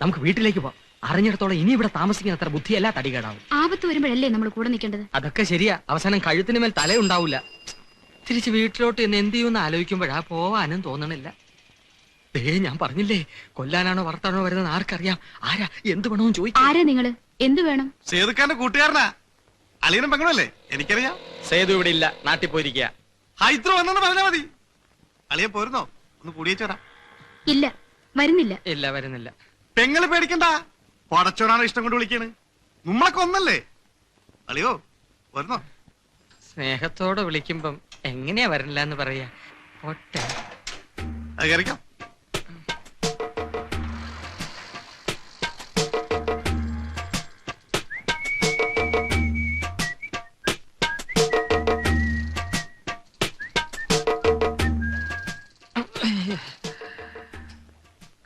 നമുക്ക് വീട്ടിലേക്ക് പോവാം. അറിഞ്ഞിടത്തോളം ഇനി ഇവിടെ താമസിക്കുന്ന അത്ര ബുദ്ധിയല്ല തടികേടാവും. ആപത്ത് വരുമ്പോഴല്ലേ നമ്മൾ കൂടെ നിൽക്കേണ്ടത്? അതൊക്കെ ശരിയാ. അവസാനം കഴുത്തിന് മേൽ തലയുണ്ടാവില്ല തിരിച്ച് വീട്ടിലോട്ട് എന്ന് എന്ത് ചെയ്യുമെന്ന് ആലോചിക്കുമ്പോഴാ പോവാനും തോന്നണില്ല. ദേ ഞാൻ പറഞ്ഞില്ലേ കൊല്ലാനാണോ വളർത്താനോ വരുന്നത് ആർക്കറിയാം. ആരാ എന്ത് വേണമെന്ന് ചോദിക്കും. ആരാ നിങ്ങൾ? എന്തു വേണം? സേതുക്കാരന്റെ കൂട്ടുകാരനാ. അളിയനും പെങ്ങളല്ലേ എനിക്കറിയാം. സേതു ഇവിടെ ഇല്ല നാട്ടിൽ പോയിരിക്കുക ഹൈദ്രോ വന്നെന്ന് പറഞ്ഞാ മതി. അളിയെ പോരുന്നോ? ഒന്ന് കൂടിയേച്ചോടാ ഇല്ല വരുന്നില്ല. ഇല്ല വരുന്നില്ല. പെങ്ങൾ പേടിക്കണ്ട. പടച്ചോടാണ് ഇഷ്ടം കൊണ്ട് വിളിക്കാണ്. നമ്മളൊക്കെ ഒന്നല്ലേ? അളിയോ വരുന്നോ? സ്നേഹത്തോടെ വിളിക്കുമ്പം എങ്ങനെയാ വരണില്ല എന്ന് പറയാ. ഒട്ടെ അത് കയറിക്കാം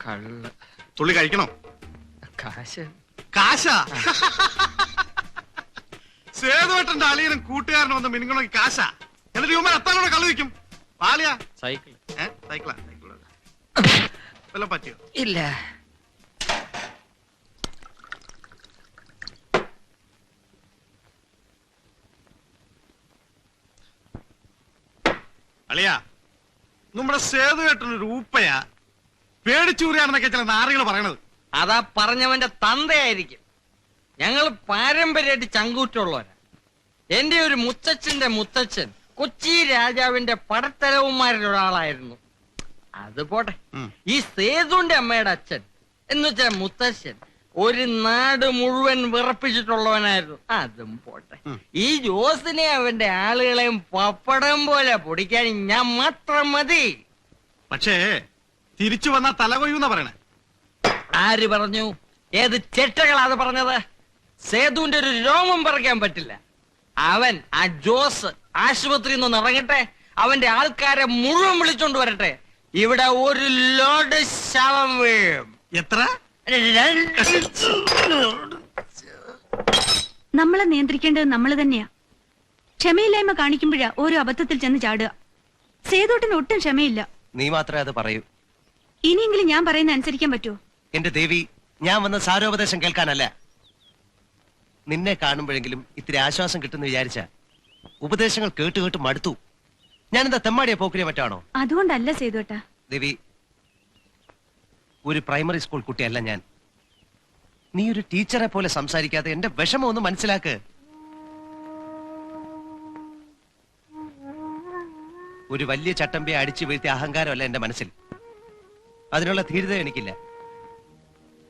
കള്ള്. തുള്ളി കഴിക്കണോ? കാശ്. കാശാ? സേതുവേട്ടന്റെ അളിയനും കൂട്ടുകാരനും വന്ന് മിനുങ്ങണമെങ്കിൽ കാശാ? എന്നിട്ട് ഇവന്മാർ കൂടെ കളി വയ്ക്കും പാലിയാ സൈക്കിൾ ഏ? സൈക്കിളാ? സൈക്കിളാ. വല്ലതും പറ്റിയോ? ഇല്ല. അളിയാ നമ്മുടെ സേതുവേട്ടനൊരു ഊപ്പയാ. പേടിച്ചൂറിയാണെന്നൊക്കെ ചില നാറികൾ പറയണത്. അതാ പറഞ്ഞവന്റെ തന്തയായിരിക്കും. ഞങ്ങൾ പാരമ്പര്യമായിട്ട് ചങ്കൂറ്റുള്ളവരാ എന്റെ ഒരു മുത്തച്ഛന്റെ മുത്തച്ഛൻ കൊച്ചി രാജാവിന്റെ പടത്തലവന്മാരിൽ ഒരാളായിരുന്നു അത് പോട്ടെ. ഈ സേതുന്റെ അമ്മയുടെ അച്ഛൻ എന്ന് വെച്ചാൽ മുത്തച്ഛൻ ഒരു നാട് മുഴുവൻ വിറപ്പിച്ചിട്ടുള്ളവനായിരുന്നു. അതും പോട്ടെ. ഈ ജോസിനെ അവന്റെ ആളുകളെയും പപ്പടം പോലെ പൊടിക്കാൻ ഞാൻ മാത്രം മതി. പക്ഷേ തിരിച്ചു വന്ന തല കൊയ്യൂന്നാ പറയണേ. ആര് പറഞ്ഞു? ഏത് ചെറ്റകളാത് പറഞ്ഞത്? സേതുവിന്റെ ഒരു രോമം പറിക്കാൻ പറ്റില്ല. അവൻ ആ ജോസ് ആശുപത്രിയിൽ നിന്ന് ഇറങ്ങട്ടെ അവന്റെ ആൾക്കാരെ മുഴുവൻ വിളിച്ചോണ്ട് വരട്ടെ. ഇവിടെ ഒരു ലോഡ് ശവം വീഴും. എത്ര? നമ്മളെ നിയന്ത്രിക്കേണ്ടത് നമ്മൾ തന്നെയാ. ക്ഷമയില്ലായ്മ കാണിക്കുമ്പോഴാ ഓരോ അബദ്ധത്തിൽ ചെന്ന് ചാടുക. സേതോട്ടിന് ഒട്ടും ക്ഷമയില്ല. നീ മാത്രമേ അത് പറയൂ. ഇനിയെങ്കിലും ഞാൻ പറയുന്ന അനുസരിക്കാൻ പറ്റുമോ? എന്റെ ദേവി ഞാൻ വന്ന സാരോപദേശം കേൾക്കാനല്ല. നിന്നെ കാണുമ്പോഴെങ്കിലും ഇത്തിരി ആശ്വാസം കിട്ടുമെന്ന് വിചാരിച്ച ഉപദേശങ്ങൾ കേട്ട് കേട്ട് മടുത്തു. എന്താ തെമ്മാടിയെ പോക്കിനെ മറ്റാണോ അതുകൊണ്ടല്ല ചെയ്തോട്ടാ ദേവി ഒരു പ്രൈമറി സ്കൂൾ കുട്ടിയല്ല ഞാൻ. നീ ഒരു ടീച്ചറെ പോലെ സംസാരിക്കാതെ എന്റെ വിഷമം ഒന്ന് മനസ്സിലാക്ക്. ഒരു വലിയ ചട്ടമ്പിയെ അടിച്ചു വീഴ്ത്തിയ അഹങ്കാരമല്ല എന്റെ മനസ്സിൽ. അതിനുള്ള ധീരത എനിക്കില്ല.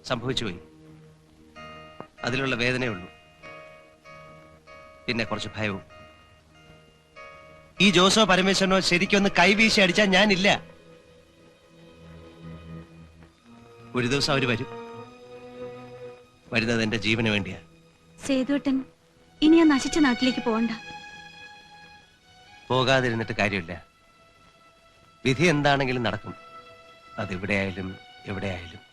സംഭവിച്ചു പോയി. അതിലുള്ള വേദനയുള്ളൂ പിന്നെ കുറച്ച് ഭയവും. ഈ ജോസോ പരമേശ്വരനോ ശരിക്കൊന്ന് കൈവീശി അടിച്ചാൽ ഞാനില്ല. ഒരു ദിവസം അവർ വരും. വരുന്നത് എന്റെ ജീവന് വേണ്ടിയാ. സേതുട്ടൻ ഇനി ആ നശിച്ച നാട്ടിലേക്ക് പോകണ്ട. പോകാതിരുന്നിട്ട് കാര്യമില്ല. വിധി എന്താണെങ്കിലും നടക്കും. അതെവിടെയായാലും എവിടെയായാലും.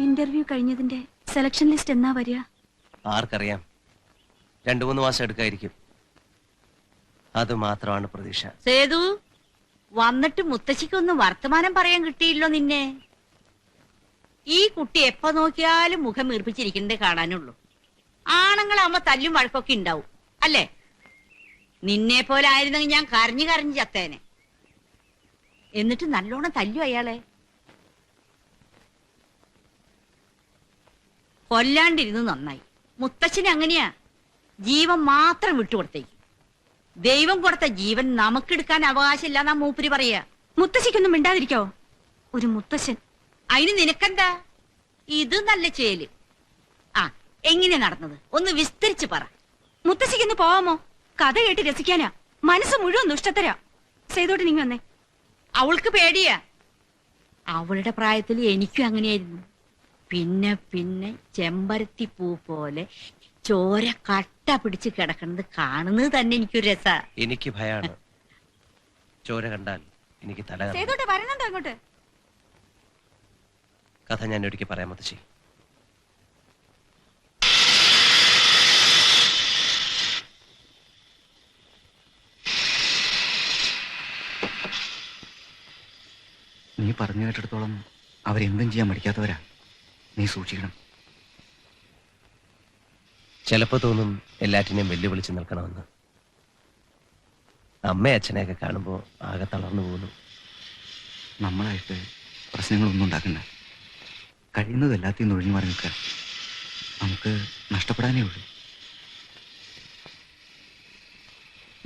ഇന്റർവ്യൂ കഴിഞ്ഞതിന്റെ സെലക്ഷൻ ലിസ്റ്റ് എന്നാ വരിക? ആർക്കറിയാം. രണ്ടു മൂന്ന് മാസം എടുക്കായിരിക്കും. അത് മാത്രമാണ് പ്രതീക്ഷ. സേതു വന്നിട്ട് മുത്തശ്ശിക്കൊന്ന് വർത്തമാനം പറയാൻ കിട്ടിയില്ലോ നിന്നെ. ഈ കുട്ടി എപ്പോ നോക്കിയാലും മുഖം വീർപ്പിച്ചിരിക്കുന്നതേ കാണാനുള്ളൂ. ആണുങ്ങളാവുമ്പോ തല്ലും വഴക്കൊക്കെ ഉണ്ടാവും. അല്ലേ? നിന്നെ പോലെ ആയിരുന്നെങ്കിൽ ഞാൻ കരഞ്ഞു കരഞ്ഞു ചത്തേനെ. എന്നിട്ട് നല്ലോണം തല്ലു അയാളെ. കൊല്ലാണ്ടിരുന്നു നന്നായി. മുത്തച്ഛന് അങ്ങനെയാ. ജീവൻ മാത്രം വിട്ടുകൊടുത്തേക്ക്. ദൈവം കൊടുത്ത ജീവൻ നമുക്കെടുക്കാൻ അവകാശമില്ല എന്നാ മൂപ്പര് പറയാ. മുത്തശ്ശിക്കൊന്നും മിണ്ടാതിരിക്കോ? ഒരു മുത്തശ്ശൻ. അതിന് നിനക്കെന്താ? ഇത് നല്ല ചേൽ. ആ എങ്ങനെ നടന്നത്? ഒന്ന് വിസ്തരിച്ച് പറ. മുത്തശ്ശിക്കൊന്ന് പോവാമോ? കഥ കേട്ട് രസിക്കാനാ. മനസ്സ് മുഴുവൻ ദുഷ്ടത്തരാ. ചെയ്തോട്ട് നീ വന്നേ. അവൾക്ക് പേടിയാ. അവളുടെ പ്രായത്തിൽ എനിക്കും അങ്ങനെയായിരുന്നു. പിന്നെ പിന്നെ ചെമ്പരത്തി പൂ പോലെ ചോര കട്ട പിടിച്ച് കിടക്കുന്നത് കാണുന്നത് തന്നെ എനിക്കൊരു രസാ. എനിക്ക് ഭയാണ്. ചോര കണ്ടാൽ എനിക്ക് തല കറങ്ങും. സേതോട്ടെ വരണുണ്ടോ അങ്ങോട്ട് കഥ ഞാൻ ഒരിക്കൽ പറയാമോ മുത്തശ്ശി. നീ പറഞ്ഞു കേട്ടിടത്തോളം അവരെന്തും ചെയ്യാൻ മടിക്കാത്തവരാ. നീ സൂക്ഷിക്കണം. ചിലപ്പോ തോന്നും എല്ലാറ്റിനെയും വെല്ലുവിളിച്ച് നിൽക്കണമെന്ന്. അമ്മയും അച്ഛനെയൊക്കെ കാണുമ്പോൾ ആകെ തളർന്നു പോകുന്നു. നമ്മളായിട്ട് പ്രശ്നങ്ങളൊന്നും ഉണ്ടാക്കണ്ട. കഴിയുന്നത് എല്ലാത്തിനും ഒഴിഞ്ഞു മാറി നിൽക്കുക. നമുക്ക് നഷ്ടപ്പെടാനേ ഉള്ളൂ.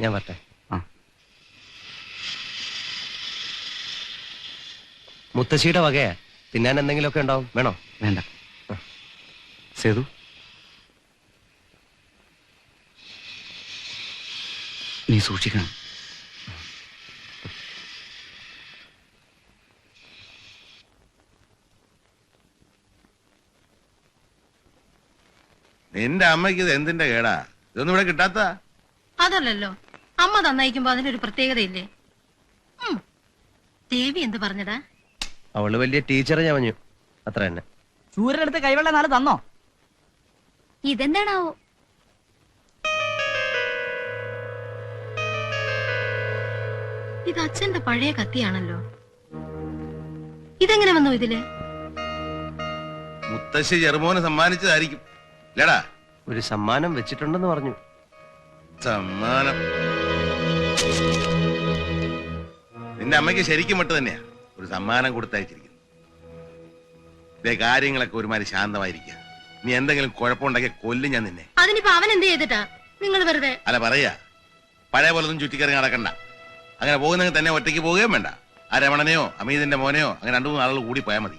ഞാൻ വരട്ടെ ആ മുത്തശ്ശിയുടെ വകയാ. തിന്നാൻ എന്തെങ്കിലുമൊക്കെ ഉണ്ടാവും. വേണോ? വേണ്ട. സേതു? നീ സൂക്ഷിക്കണം. നിന്റെ അമ്മയ്ക്ക് ഇത് എന്തിന്റെ കേടാ? ഇതൊന്നും ഇവിടെ കിട്ടാത്ത അതല്ലല്ലോ. അമ്മ തന്നയിക്കുമ്പോ അതിനൊരു പ്രത്യേകതയില്ലേ? ഉം. ദേവി എന്ത് പറഞ്ഞടാ അവൾ വലിയ ടീച്ചറെ ഞാൻ പറഞ്ഞു. അത്ര തന്നെ. സൂര്യനടുത്ത് കൈവെള്ള നാല് തന്നോ? ഇതെന്താണാവോ? ഇത് അച്ഛന്റെ പഴയ കത്തിയാണല്ലോ. ഇതെങ്ങനെ വന്നു ഇതിൽ? മുത്തശ്ശി ചെറുമോന് സമ്മാനിച്ചതായിരിക്കും. ഇല്ലടാ. ഒരു സമ്മാനം വെച്ചിട്ടുണ്ടെന്ന് പറഞ്ഞു. സമ്മാനം. നിന്റെ അമ്മയ്ക്ക് ശരിക്കും മട്ട് തന്നെയാ. ഒരു സമ്മാനം കൊടുത്തയച്ചിരിക്കുന്നു. ഇതേ കാര്യങ്ങളൊക്കെ ഒരുമാതിരി ശാന്തമായിരിക്കുക. നീ എന്തെങ്കിലും കുഴപ്പമുണ്ടാക്കിയ കൊല്ലും ഞാൻ നിന്നെ. അതിനിപ്പോ അവൻ എന്ത് ചെയ്തിട്ടാ? നിങ്ങൾ വെറുതെ അല്ല പറയാ. പഴയ പോലൊന്നും ചുറ്റിക്കറങ്ങി നടക്കണ്ട. അങ്ങനെ പോകുന്നെങ്കിൽ തന്നെ ഒറ്റയ്ക്ക് പോവുകയും വേണ്ട. ആ രമണനെയോ അമീതിന്റെ മോനെയോ അങ്ങനെ രണ്ടു മൂന്ന് ആളുകൾ കൂടി പോയാൽ മതി.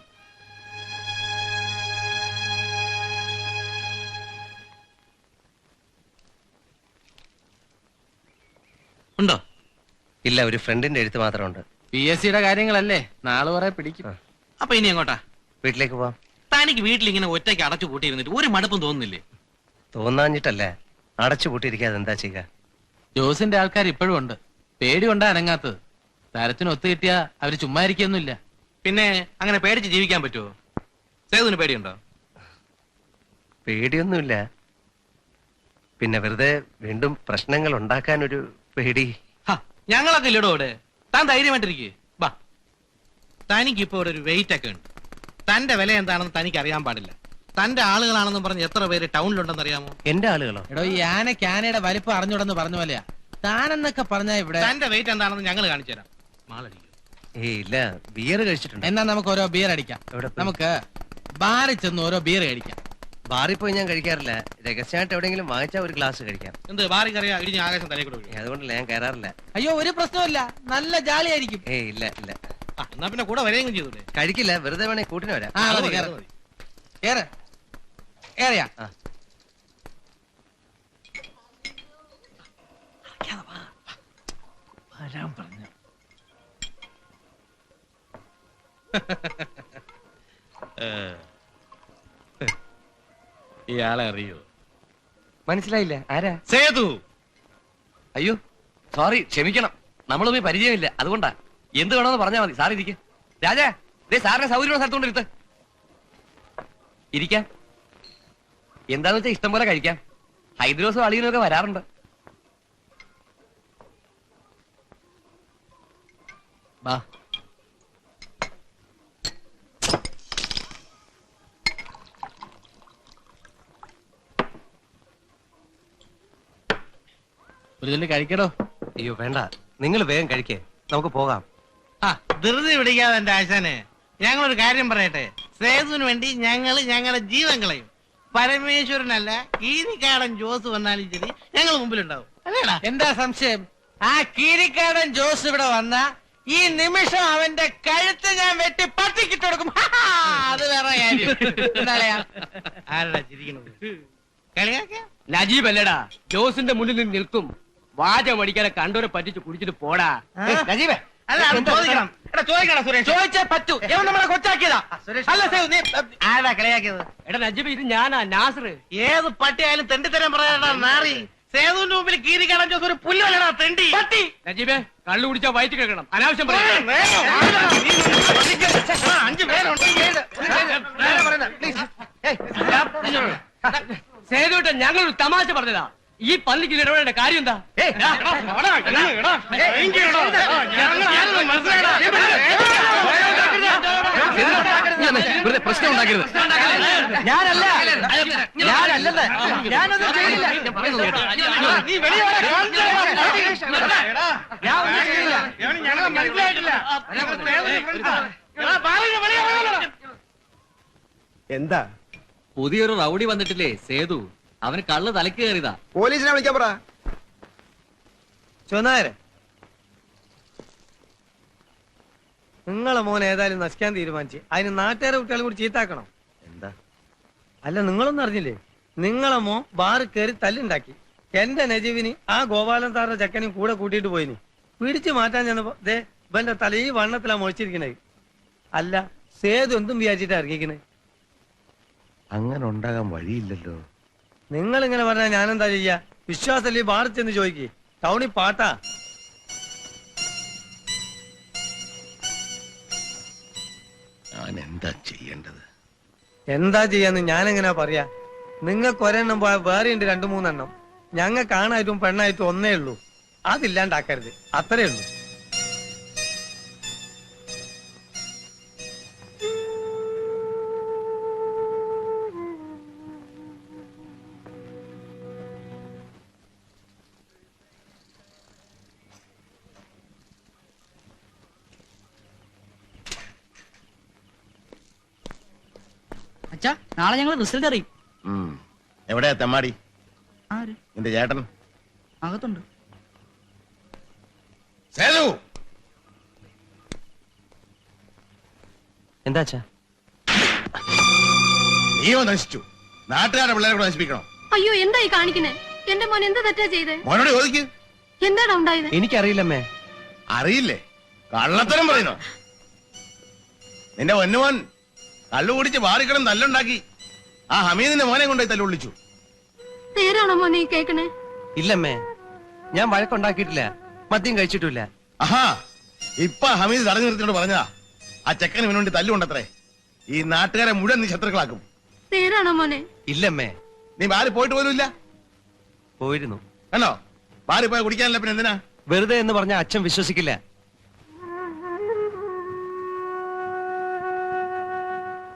ഉണ്ടോ? ഇല്ല ഒരു ഫ്രണ്ടിന്റെ എഴുത്ത് മാത്രമുണ്ട്. പി എസ് സിയുടെ കാര്യങ്ങളല്ലേ? നാളെ വരെ പിടിക്കും. അപ്പൊ ഇനി എങ്ങോട്ടാ? വീട്ടിലേക്ക് പോവാം. തനിക്ക് വീട്ടിൽ ഇങ്ങനെ ഒറ്റയ്ക്ക് അടച്ചു കൂട്ടിയിരുന്നിട്ട് ഒരു മടുപ്പും തോന്നുന്നില്ലേ? തോന്നാഞ്ഞിട്ടല്ലേ? അടച്ചു പൂട്ടിയിരിക്കാതെ എന്താ ചെയ്യുക? ജോസിന്റെ ആൾക്കാർ ഇപ്പോഴും ഉണ്ട്. പേടി കൊണ്ടാ അനങ്ങാത്തത്. തരത്തിന് ഒത്തു കിട്ടിയാ അവർ ചുമ്മാ ഇരിക്കൊന്നുമില്ല. പിന്നെ അങ്ങനെ പേടിച്ച് ജീവിക്കാൻ പറ്റുമോ സേതുവിന് പേടിയുണ്ടോ? പേടിയൊന്നുമില്ല. പിന്നെ വെറുതെ വീണ്ടും പ്രശ്നങ്ങൾ ഉണ്ടാക്കാൻ ഒരു പേടി. ഹ, ഞങ്ങളൊക്കെ ഇല്ലടോ ഇവിടെ താൻ ധൈര്യമായിട്ടിരിക്കേ. വാ. തനിക്ക് ഇപ്പൊ ഇവിടെ ഒരു വെയിറ്റ് ഒക്കെ ഉണ്ട്. തന്റെ വില എന്താണെന്ന് തനിക്ക് അറിയാൻ പാടില്ല. തന്റെ ആളുകളാണെന്ന് പറഞ്ഞ് എത്ര പേര് ടൗണിലുണ്ടെന്ന് അറിയാമോ? എന്റെ ആളുകളോ? എടോ ഈ ആന ആനയുടെ വലിപ്പം അറിഞ്ഞൂടെന്ന് പറഞ്ഞ പോലെയാ. താനെന്നൊക്കെ പറഞ്ഞാ ഇവിടെ തന്റെ വെയിറ്റ് എന്താണെന്ന് ഞങ്ങൾ കാണിച്ചു തരാം മാളടിക്കും. ഏയ് ഇല്ല. ബിയർ കഴിച്ചിട്ടുണ്ട്. എന്നാ നമുക്ക് ഓരോ ബിയർ അടിക്കാം. എവിടെ പോയി? നമുക്ക് ബാറിൽ ചെന്ന് ഓരോ ബിയർ കഴിക്കാം. ബാറിൽ പോയി ഞാൻ കഴിക്കാറില്ല. രഹസ്യമായിട്ട് എവിടെയെങ്കിലും വാങ്ങിച്ചാൽ ഒരു ഗ്ലാസ് കഴിക്കാം. എന്ത് ബാറി കറിയാ ഇടിഞ്ഞ ആകാശം തലേ കൂടെ വീഴും. അതുകൊണ്ടല്ല ഞാൻ കയറാറില്ല. അയ്യോ ഒരു പ്രശ്നമില്ല നല്ല ജാലി ആയിരിക്കും ഏയ് ഇല്ല ഇല്ല. ആ, എന്നാ പിന്നെ കൂടെ വരെയെങ്കിലും ചെയ്തൂടെ? കഴിക്കില്ല വെറുതെ വേണേ കൂട്ടിന് വരാം. ആ അത് മതി അത് മതി. കേറ്. കേറിയാ. ആ. പറഞ്ഞു. ഇയാളെ അറിയോ? മനസ്സിലായില്ല. ആരാ? സേതു! അയ്യോ സോറി ക്ഷമിക്കണം. നമ്മളൊന്നും പരിചയമില്ല. അതുകൊണ്ടാ. എന്ത് വേണമെന്ന് പറഞ്ഞാൽ മതി. സാറി ഇരിക്കും. രാജാ ദേ സാറിനെ സൗകര്യമുള്ള സ്ഥലത്തോണ്ട് ഇരുത്ത്. ഇരിക്കാം. എന്താന്ന് വെച്ചാൽ ഇഷ്ടം പോലെ കഴിക്കാം. ഹൈദ്രോസും അളിയനും ഒക്കെ വരാറുണ്ട്. ബാ. ഒരു തുള്ളി കഴിക്കടോ. അയ്യോ വേണ്ട. നിങ്ങൾ വേഗം കഴിക്കേ. നമുക്ക് പോകാം. ആ ധൃതി പിടിക്കാതെ എന്റെ ആശാനെ. ഞങ്ങളൊരു കാര്യം പറയട്ടെ. സേതുവിന് വേണ്ടി ഞങ്ങൾ ഞങ്ങളുടെ ജീവൻ കളയും. പരമേശ്വരനല്ല കീരിക്കാടൻ ജോസ് വന്നാലും ശരി ഞങ്ങൾ മുമ്പിലുണ്ടാവും. അല്ലേടാ? എന്താ സംശയം? ആ കീരിക്കാടൻ ജോസ് ഇവിടെ വന്ന ഈ നിമിഷം അവന്റെ കഴുത്ത് ഞാൻ വെട്ടി പട്ടിക്കിട്ട് കൊടുക്കും. അത് വേറെ കാര്യം. എന്താളയാ ആരടാ ചിരിക്കണത് കളിയാക്കിയ? നജീബ് അല്ലടാ. ജോസിന്റെ മുന്നിൽ നിന്ന് നിൽക്കും. വാചം അടിക്കാതെ കണ്ടോരെ പറ്റിച്ച് കുടിച്ചിട്ട് പോടാ. ഏയ്, നജീബേ. അല്ല അത് ചോദിക്കണം. എടാ ചോദിക്കണം സുരേഷ്. ചോദിച്ചേ പറ്റൂ. ഇവൻ നമ്മളെ കൊച്ചാക്കിയതാ? അല്ല സേവ് നീ ആരടാ കളിയാക്കിയത്? എടാ നജീബ് ഇത് ഞാനാ നാസർ. ഏത് പട്ടിയായാലും തെണ്ടിത്തരം പറയാടാ നാറി. സേതുവിന്റെ മുമ്പിൽ കീരിക്കാടൻ ജോസ് ഒരു പുല്ലുവല്ലടാ തെണ്ടി. പട്ടി. നജീബേ കള്ളു കുടിച്ചാ വയറ്റ് കേൾക്കണം അനാവശ്യം അഞ്ചു പേരുണ്ട്. ഞങ്ങളൊരു തമാശ പറഞ്ഞതാ. ഈ പള്ളിക്ക് ഇടപെടേണ്ട കാര്യം എന്താ. വെറുതെ പ്രശ്നം ഉണ്ടാക്കരുത് ഞാനല്ല ഞാനല്ലെന്ന് ഞാനൊന്നും വാടാ. എന്താ പുതിയൊരു റൗഡി വന്നിട്ടില്ലേ സേതു അവന് കള്ള് തലക്ക് കയറിയതാ. പോലീസിനെ വിളിക്കാൻ പറ. ചുവന്നാരെ നിങ്ങളെ മോൻ ഏതായാലും നശിക്കാൻ തീരുമാനിച്ച് അതിന് നാട്ടുകാരെ കുട്ടികളെ കൂടി ചീത്താക്കണം. എന്താ? അല്ല നിങ്ങളൊന്നും അറിഞ്ഞില്ലേ? നിങ്ങളെ മോൻ ബാറ് കയറി തല്ലുണ്ടാക്കി. എന്റെ നജീവിന് ആ ഗോപാലൻ സാറിന്റെ ചക്കനും കൂടെ കൂട്ടിയിട്ട് പോയിനി. പിടിച്ചു മാറ്റാൻ ചെന്നപ്പോ ദേ ഇവന്റെ തല ഈ വണ്ണത്തിലാ മുഴിച്ചിരിക്കണേ. അല്ല സേതു എന്തും വിചാരിച്ചിട്ടാ ഇറങ്ങിക്കണേ അങ്ങനെ ഉണ്ടാകാൻ വഴിയില്ലല്ലോ. നിങ്ങൾ ഇങ്ങനെ പറഞ്ഞാൽ ഞാനെന്താ ചെയ്യാ? വിശ്വാസല്ലേ ബാറിൽ ചെന്ന് ചോദിക്ക്. ടൗണിൽ പാട്ടാ. ഞാൻ എന്താ ചെയ്യേണ്ടത്? എന്താ ചെയ്യാന്ന് ഞാനെങ്ങനാ പറയാ? നിങ്ങൾക്ക് ഒരെണ്ണം പോയാൽ വേറെ ഉണ്ട് രണ്ടു മൂന്നെണ്ണം ഞങ്ങൾ കാണായിട്ടും പെണ്ണായിട്ടും ഒന്നേ ഉള്ളൂ. അതില്ലാണ്ടാക്കരുത്. അത്രേ ഉള്ളൂ. അച്ഛാ നാളെ ഞങ്ങൾ റിസൾട്ട് അറിയും. എവിടെയാ തെമ്മാടി? ആര്? നിന്റെ ചേട്ടൻ. അകത്തുണ്ട്. സേതു! എന്താ അച്ഛാ? നീയോ നശിച്ചു. നാട്ടുകാരുടെ പിള്ളേരെ കൂടെ നശിപ്പിക്കണം? അയ്യോ എന്തായി കാണിക്കണേ എന്റെ മോൻ എന്ത് തെറ്റാ ചെയ്തേ? മോനോട് ചോദിക്ക്. എന്താടാ ഉണ്ടായത്? എനിക്കറിയില്ലമ്മേ. അറിയില്ലേ? കള്ളത്തരം പറയുന്നു? നിന്റെ പൊന്നുമോൻ കള്ളു കുടിച്ച് വാറിക്കണം തല്ലുണ്ടാക്കി. ആ ഹമീദിന്റെ മോനെ കൊണ്ടുപോയി തല്ലുള്ളിച്ചു നേരാണോ മോനെ കേക്കണേ? ഇല്ലമ്മേ ഞാൻ വഴക്കുണ്ടാക്കിയിട്ടില്ല. മദ്യം കഴിച്ചിട്ടില്ല. ആഹാ ഇപ്പൊ ഹമീദ് തടഞ്ഞു നിർത്തിയോട് പറഞ്ഞതാ. ആ ചെക്കന് ഇവന് വേണ്ടി തല്ലുകൊണ്ടത്രേ. ഈ നാട്ടുകാരെ മുഴുവൻ നീ ശത്രുക്കളാക്കും. നേരാണോ മോനെ? ഇല്ലമ്മേ. നീ ബാറി പോയിട്ട് പോലും ഇല്ല? പോയിരുന്നു. കണ്ടോ? ബാറി പോയാൽ കുടിക്കാനല്ല പിന്നെ എന്തിനാ? വെറുതെ എന്ന് പറഞ്ഞ അച്ഛൻ വിശ്വസിക്കില്ല.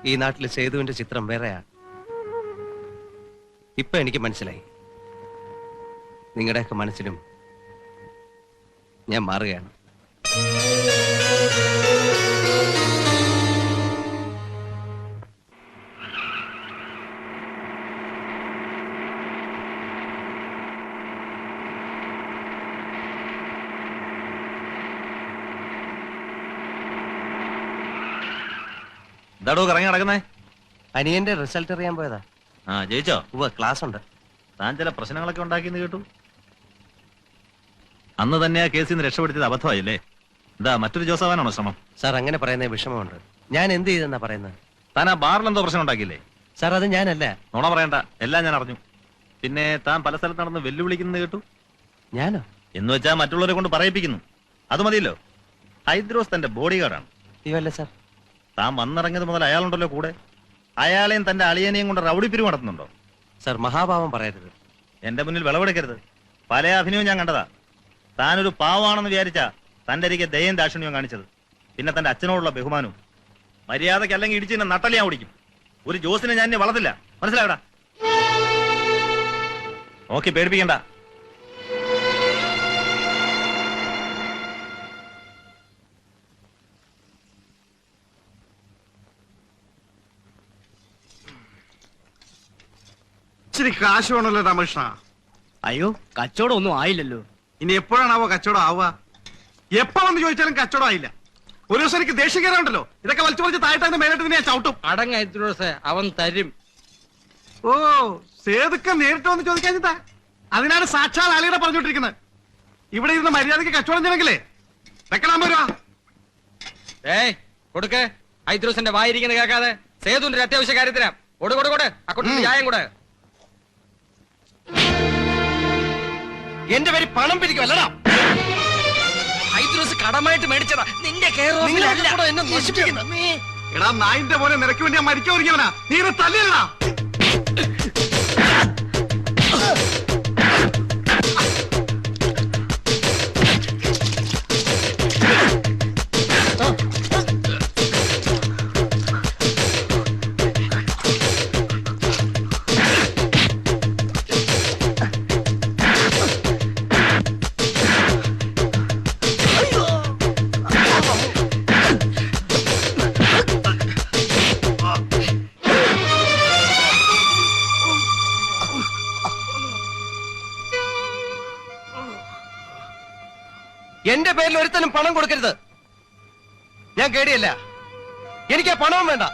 ഈ നാട്ടിലെ സേതുവിന്റെ ചിത്രം വേറെയാ. ഇപ്പൊ എനിക്ക് മനസ്സിലായി. നിങ്ങളുടെയൊക്കെ മനസ്സിലും ഞാൻ മാറുകയാണ്. എന്താടോ കറങ്ങി നടക്കുന്നേ? അനിയന്റെ റിസൾട്ട് അറിയാൻ പോയതാ. ആ ജയിച്ചോ? ഉവ്വ് ക്ലാസ് ഉണ്ട് താൻ ചില പ്രശ്നങ്ങളൊക്കെ ഉണ്ടാക്കിയെന്ന് കേട്ടു. അന്ന് തന്നെ ആ കേസിൽ നിന്ന് രക്ഷപ്പെടുത്തിയത് അബദ്ധമായില്ലേ? എന്താ മറ്റൊരു ജോസഫാനാണോ ശ്രമം? സാർ അങ്ങനെ പറയുന്ന വിഷമമുണ്ട്. ഞാൻ എന്ത് ചെയ്തെന്നാ പറയുന്നത്? താൻ ആ ബാറിൽ എന്തോ പ്രശ്നം ഉണ്ടാക്കിയില്ലേ? സാർ അത് ഞാനല്ല. നുണ പറയണ്ട എല്ലാം ഞാൻ അറിഞ്ഞു. പിന്നെ താൻ പല സ്ഥലത്ത് നടന്ന് വെല്ലുവിളിക്കുന്നത് കേട്ടു? ഞാനോ? എന്ന് വെച്ചാൽ മറ്റുള്ളവരെ കൊണ്ട് പറയിപ്പിക്കുന്നു. അത് മതിയല്ലോ. ഹൈദ്രോസ് തന്റെ ബോഡി ഗാർഡാണ് ഇവല്ല സാർ. താൻ വന്നിറങ്ങിയത് മുതൽ അയാളുണ്ടല്ലോ കൂടെ. അയാളെയും തന്റെ അളിയനെയും കൊണ്ട് റൗഡി പിരിവ് നടത്തുന്നുണ്ടോ? സർ മഹാഭാവം പറയരുത്. എന്റെ മുന്നിൽ വിളവെടുക്കരുത്. പല അഭിനയവും ഞാൻ കണ്ടതാ. താനൊരു പാവാണെന്ന് വിചാരിച്ച തന്റെ അരികെ ദയം ദാക്ഷിണ്യവും കാണിച്ചത്. പിന്നെ തന്റെ അച്ഛനോടുള്ള ബഹുമാനവും. മര്യാദയ്ക്ക് അല്ലെങ്കിൽ ഇടിച്ച് എന്നെ നട്ടൽ ഞാൻ ഓടിക്കും. ഒരു ജോസിനെ ഞാൻ ഇനി വളർത്തില്ല. മനസ്സിലാവടാ നോക്കി പേടിപ്പിക്കണ്ട. ഇച്ചിരി കാശ് വേണമല്ലോ രാമകൃഷ്ണ. അയ്യോ കച്ചവടം ഒന്നും ആയില്ലല്ലോ. ഇനി എപ്പോഴാണാവോ കച്ചവടം ആവുക? എപ്പോ വന്ന് ചോദിച്ചാലും കച്ചവടം ആയില്ല. ഒരു ദിവസം എനിക്ക് ദേഷ്യം കയറാണ്ടല്ലോ ഇതൊക്കെ വലിച്ചു വലിച്ച് താഴ്ത്താൻ മേലോട്ട് നിന്നെ ഞാൻ ചവിട്ടും. അടങ്ങ അവൻ തരും. ഓ സേതുക്ക നേരിട്ട് വന്ന് ചോദിക്കാഞ്ഞിട്ടാ അതിനാണ് സാക്ഷാൽ ആലിയുടെ പറഞ്ഞോണ്ടിരിക്കുന്നത് ഇവിടെ ഇരുന്ന് മര്യാദയ്ക്ക് കച്ചവടം ചെയ്യണമെങ്കിലേ. വെക്കണം വരുവാ ഏയ് കൊടുക്കേ. ഹൈദ്രോസിന്റെ വായിരിക്കുന്നത് കേൾക്കാതെ. സേതുന്റെ അത്യാവശ്യ കാര്യത്തിനാ. കൊടു കൊടു കൊടു അക്കൗണ്ടിൽ ചായം കൂടെ. എന്റെ പേര് പണം പിരിക്കുമല്ലടാ ഹൈദ്രോസ് കടമായിട്ട് മേടിച്ചതാ. നിന്റെ എടാ നായിന്റെ പോലെ നിനക്ക് വേണ്ടി മരിക്കാൻ ഒരുങ്ങിയവനാ നീ ഇത് എന്റെ പേരിൽ ഒരുത്തനും പണം കൊടുക്കരുത്. ഞാൻ കേടിയല്ല. എനിക്ക് ആ പണവും വേണ്ട.